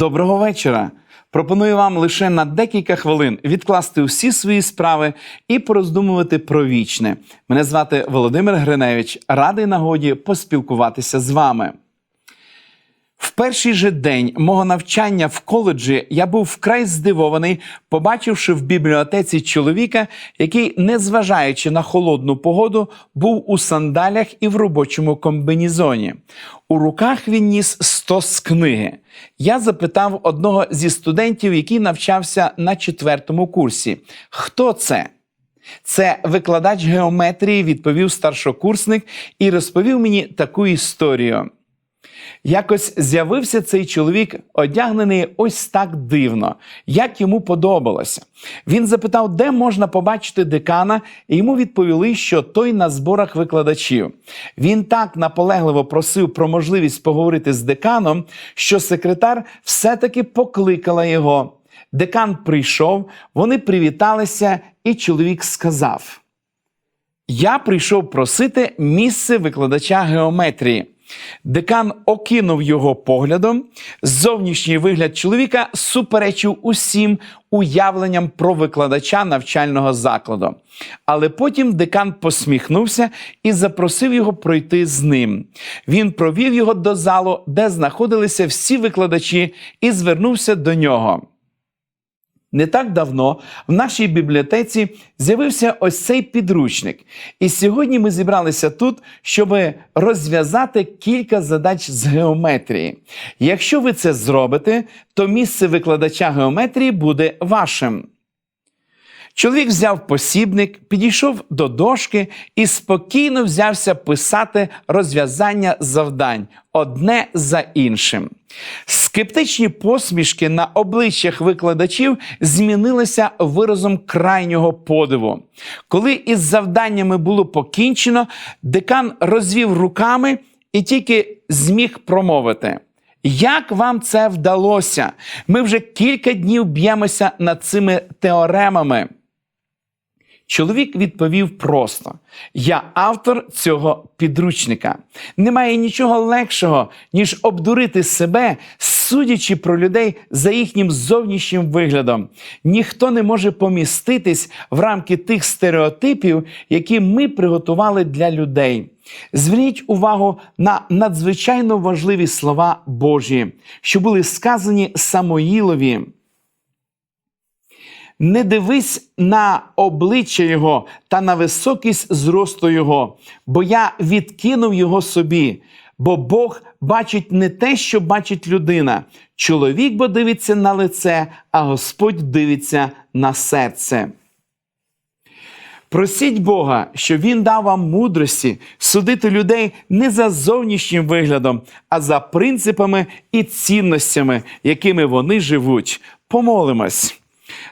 Доброго вечора. Пропоную вам лише на декілька хвилин відкласти усі свої справи і пороздумувати про вічне. Мене звати Володимир Гриневич. Радий нагоді поспілкуватися з вами. Перший же день мого навчання в коледжі я був вкрай здивований, побачивши в бібліотеці чоловіка, який, незважаючи на холодну погоду, був у сандалях і в робочому комбінізоні. У руках він ніс стос книги. Я запитав одного зі студентів, який навчався на четвертому курсі, хто це? Це викладач геометрії, відповів старшокурсник і розповів мені таку історію. Якось з'явився цей чоловік, одягнений ось так дивно, як йому подобалося. Він запитав, де можна побачити декана, і йому відповіли, що той на зборах викладачів. Він так наполегливо просив про можливість поговорити з деканом, що секретар все-таки покликала його. Декан прийшов, вони привіталися, і чоловік сказав: Я прийшов просити місце викладача геометрії. Декан окинув його поглядом. Зовнішній вигляд чоловіка суперечив усім уявленням про викладача навчального закладу. Але потім декан посміхнувся і запросив його пройти з ним. Він провів його до залу, де знаходилися всі викладачі, і звернувся до нього. Не так давно в нашій бібліотеці з'явився ось цей підручник. І сьогодні ми зібралися тут, щоб розв'язати кілька задач з геометрії. Якщо ви це зробите, то місце викладача геометрії буде вашим. Чоловік взяв посібник, підійшов до дошки і спокійно взявся писати розв'язання завдань одне за іншим. Скептичні посмішки на обличчях викладачів змінилися виразом крайнього подиву. Коли із завданнями було покінчено, декан розвів руками і тільки зміг промовити. Як вам це вдалося? Ми вже кілька днів б'ємося над цими теоремами. Чоловік відповів просто: я автор цього підручника. Немає нічого легшого, ніж обдурити себе, судячи про людей за їхнім зовнішнім виглядом. Ніхто не може поміститись в рамки тих стереотипів, які ми приготували для людей. Зверніть увагу на надзвичайно важливі слова Божі, що були сказані Самоїлові. Не дивись на обличчя його та на високість зросту його, бо я відкинув його собі. Бо Бог бачить не те, що бачить людина. Чоловік бо дивиться на лице, а Господь дивиться на серце. Просіть Бога, щоб Він дав вам мудрості судити людей не за зовнішнім виглядом, а за принципами і цінностями, якими вони живуть. Помолимось.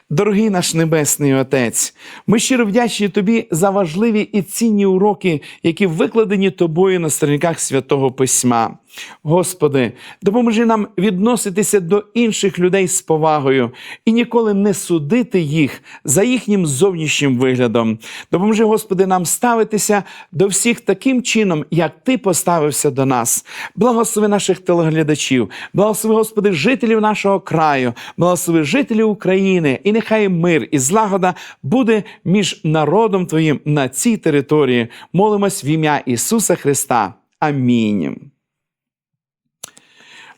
Дорогий наш Небесний Отець, ми щиро вдячні Тобі за важливі і цінні уроки, які викладені тобою на сторінках святого Письма. Господи, допоможи нам відноситися до інших людей з повагою і ніколи не судити їх за їхнім зовнішнім виглядом. Допоможи, Господи, нам ставитися до всіх таким чином, як Ти поставився до нас. Благослови наших телеглядачів, благослови, Господи, жителів нашого краю, благослови жителів України, і нехай мир і злагода буде між народом Твоїм на цій території. Молимось в ім'я Ісуса Христа. Амінь.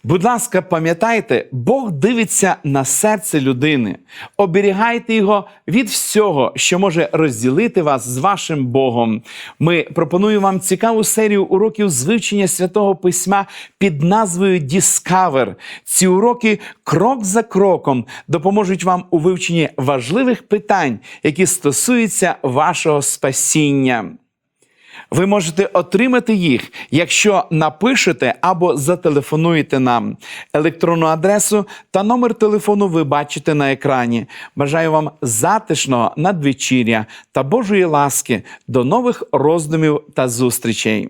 Будь ласка, пам'ятайте, Бог дивиться на серце людини. Оберігайте його від всього, що може розділити вас з вашим Богом. Ми пропонуємо вам цікаву серію уроків з вивчення святого письма під назвою Discover. Ці уроки крок за кроком допоможуть вам у вивченні важливих питань, які стосуються вашого спасіння. Ви можете отримати їх, якщо напишете або зателефонуєте нам. Електронну адресу та номер телефону ви бачите на екрані. Бажаю вам затишного надвечір'я та Божої ласки. До нових роздумів та зустрічей.